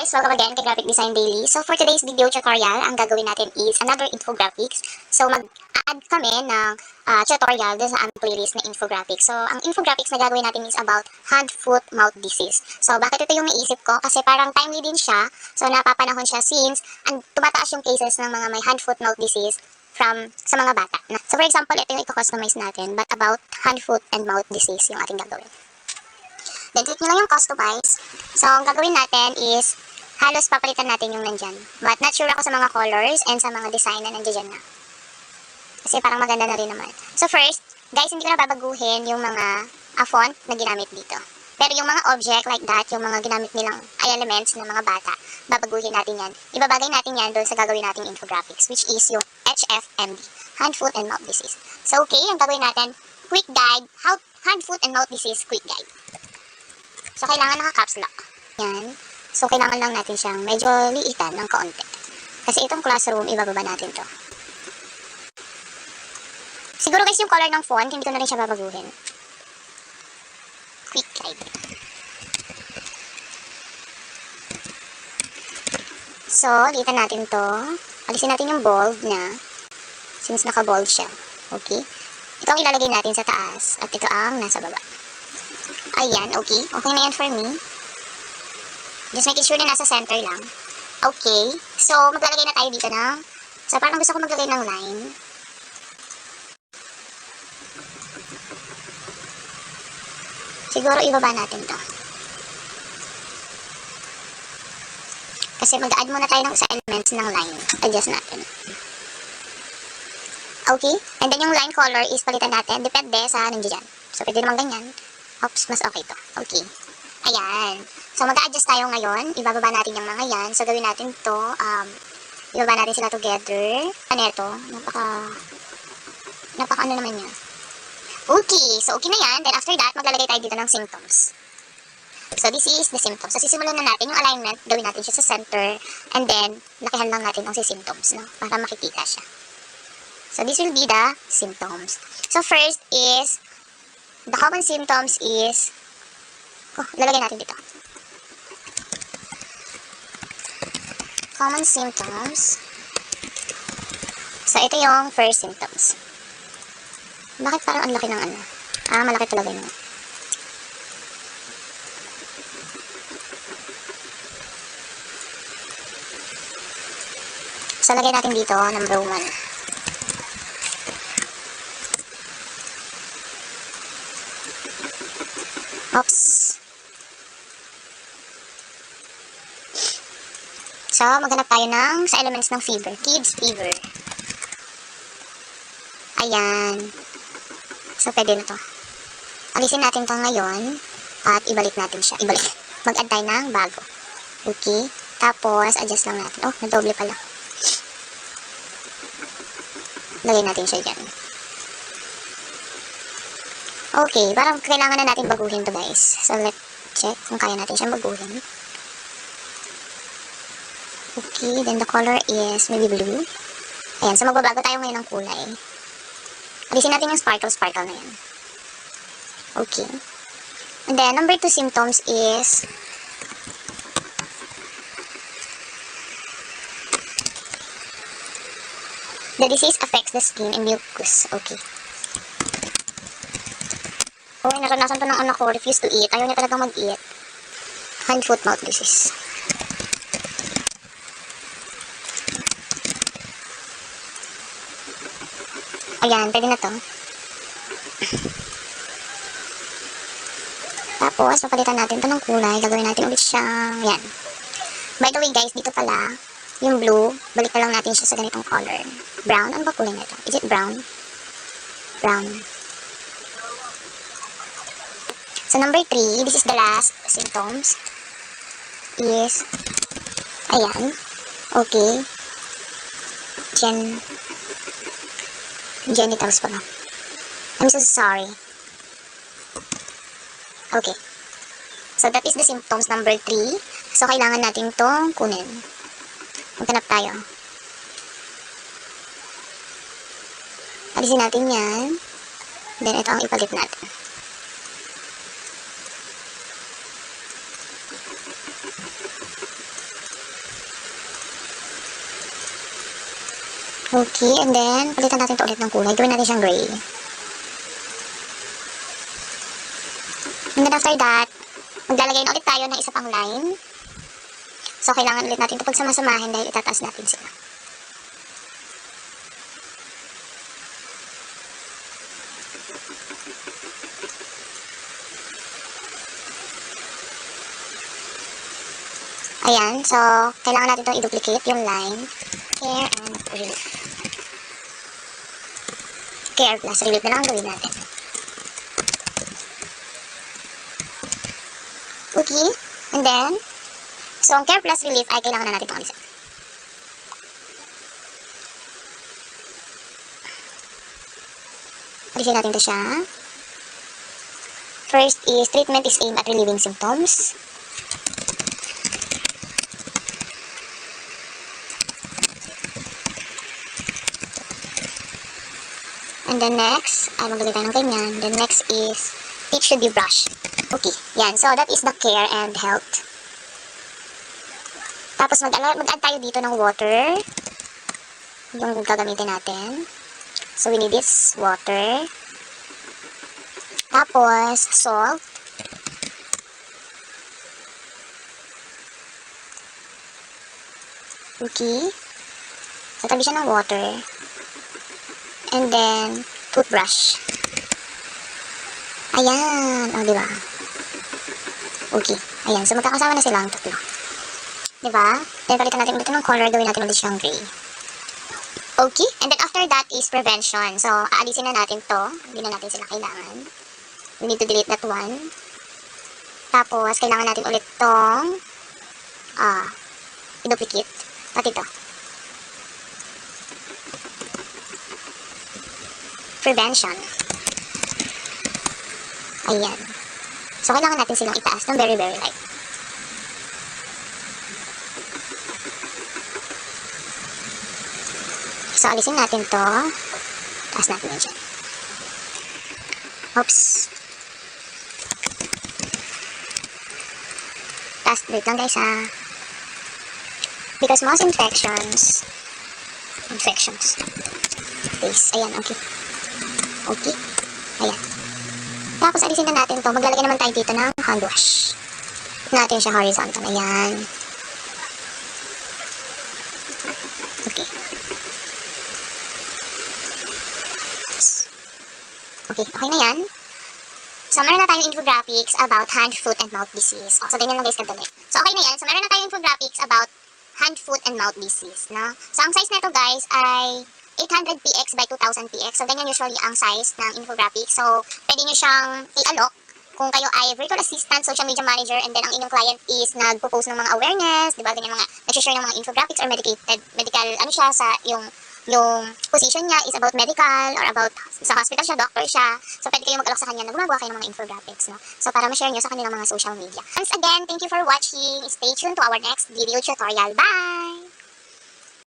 guys! Welcome again kay Graphic Design Daily. So for today's video tutorial, ang gagawin natin is another infographics. So mag-add kami ng ah, tutorial dun sa aming playlist na infographics. So ang infographics na gagawin natin is about hand, foot, mouth disease. So bakit ito yung naisip ko? Kasi parang timely din siya. So napapanahon siya since ang tumataas yung cases ng mga may hand, foot, mouth disease from sa mga bata. So for example, ito yung i-customize natin but about hand, foot, and mouth disease yung ating gagawin. Then, click nyo lang yung customize. So, ang gagawin natin is, halos papalitan natin yung nandyan. But, not sure ako sa mga colors and sa mga design na nandyan na. Kasi parang maganda na rin naman. So, first, guys, hindi ko na babaguhin yung mga ah, font na ginamit dito. Pero yung mga object like that, yung mga ginamit nilang elements ng mga bata, babaguhin natin yan. Ibabagay natin yan doon sa gagawin nating infographics, which is yung HFMD, Hand, Foot, and Mouth Disease. So, okay, ang gagawin natin, quick guide, how, hand, foot, and mouth disease quick guide. So, kailangan naka-caps lock. Yan. So, kailangan lang natin siyang medyo liitan ng kaunti. Kasi itong classroom, ibababa natin to. Siguro guys, yung color ng font, hindi ko na rin siya babaguhin. Quick guide. So, liitan natin to. Alisin natin yung bold na since naka-bold siya. Okay? Ito ang ilalagay natin sa taas at ito ang nasa baba. Ayan, okay. Okay na yan for me. Just making sure na nasa center lang. Okay. So, maglalagay na tayo dito ng... So, parang gusto ko maglagay ng line. Siguro ibaba natin to. Kasi mag-add muna tayo ng sa elements ng line. Adjust natin. Okay? And then yung line color is palitan natin. Depende sa nandiyan. So, pwede naman ganyan. Oops, mas okay to. Okay. Ayan. So, mag-adjust tayo ngayon. Ibababa natin yung mga yan. So, gawin natin to. Um, ibaba natin sila together. Ano ito? Napaka... Napaka ano naman yan. Okay. So, okay na yan. Then, after that, maglalagay tayo dito ng symptoms. So, this is the symptoms. So, sisimulan na natin yung alignment. Gawin natin siya sa center. And then, lakihan lang natin ang si symptoms, no? Para makikita siya. So, this will be the symptoms. So, first is the common symptoms is oh, lalagay natin dito. Common symptoms. So, ito yung first symptoms. Bakit parang ang laki ng ano? Ah, malaki talaga yun. So, lagay natin dito, number one. Oops. So, maghanap tayo ng sa elements ng fever. Kids fever. Ayan. So, pwede na to. Alisin natin to ngayon at ibalik natin siya. Ibalik. Mag-add tayo ng bago. Okay. Tapos, adjust lang natin. Oh, nadoble pala. Lagay natin siya dyan. Okay, parang kailangan na natin baguhin to guys. So, let's check kung kaya natin siyang baguhin. Okay, then the color is maybe blue. Ayan, so magbabago tayo ngayon ng kulay. Alisin natin yung sparkle-sparkle na yan. Okay. And then, number two symptoms is the disease affects the skin and mucus. Okay. Oo, naranasan to ng anak ko. Refuse to eat. Ayaw niya talagang mag-eat. Hand, foot, mouth disease. Ayan, pwede na to. Tapos, papalitan natin to ng kulay. Gagawin natin ulit siyang, yan. By the way guys, dito pala, yung blue, balik na lang natin siya sa ganitong color. Brown, ano ba kulay nito? Is it brown? Brown. So, number three, this is the last symptoms, is, ayan, okay, gen, genitals pala. I'm so sorry. Okay. So, that is the symptoms number three. So, kailangan natin itong kunin. Maghanap tayo. Alisin natin yan. Then, ito ang ipalit natin. Okay, and then, palitan natin to ulit ng kulay. Gawin natin siyang gray. And then after that, maglalagay na ulit tayo ng isa pang line. So, kailangan ulit natin ito pagsamasamahin dahil itataas natin sila. Ayan, so, kailangan natin itong i-duplicate yung line. Care and relief. Care plus relief na lang ang gawin natin. Okay, and then, so ang care plus relief ay kailangan na natin itong alisin. Alisin natin ito siya. First is, treatment is aimed at relieving symptoms. Then next, ay maglagay tayo ng ganyan. Then next is, it should be brushed. Okay, yan. So that is the care and health. Tapos mag- mag-add tayo dito ng water. Yung gagamitin natin. So we need this water. Tapos, salt. Okay. So, tabi siya ng water. And then, toothbrush. Ayan. O, di ba? Okay. Ayan. So, magkakasama na silang tatlo. Di ba? Then, palitan natin ulit ng color. Gawin natin ulit siyang gray. Okay. And then, after that is prevention. So, aalisin na natin to. Hindi na natin sila kailangan. We need to delete that one. Tapos, kailangan natin ulit tong ah, i-duplicate. Pati to. Prevention. Ayan. So, kailangan natin silang itaas ng very, very light. So, alisin natin to. Taas natin yan dyan. Oops. Taas, wait lang guys ha. Because most infections, infections, face, ayan, okay. Okay. Ayan. Tapos, alisin na natin to. Maglalagay naman tayo dito ng hand wash. Natin siya horizontal. Ayan. Okay. Okay, okay na yan. So, meron na tayong infographics about hand, foot, and mouth disease. Oh, so, ganyan lang guys kadali. So, okay na yan. So, meron na tayong infographics about hand, foot, and mouth disease. No? So, ang size nito guys ay 800 px by 2000 px. So, ganyan usually ang size ng infographic. So, pwede nyo siyang i-alok kung kayo ay virtual assistant, social media manager, and then ang inyong client is nagpo-post ng mga awareness, di ba, ganyan mga, nag-share ng mga infographics or medicated, medical, ano siya, sa yung yung position niya is about medical or about sa hospital siya, doctor siya. So, pwede kayo mag-alok sa kanya na gumagawa kayo ng mga infographics, no? So, para ma-share nyo sa kanilang mga social media. Once again, thank you for watching. Stay tuned to our next video tutorial. Bye!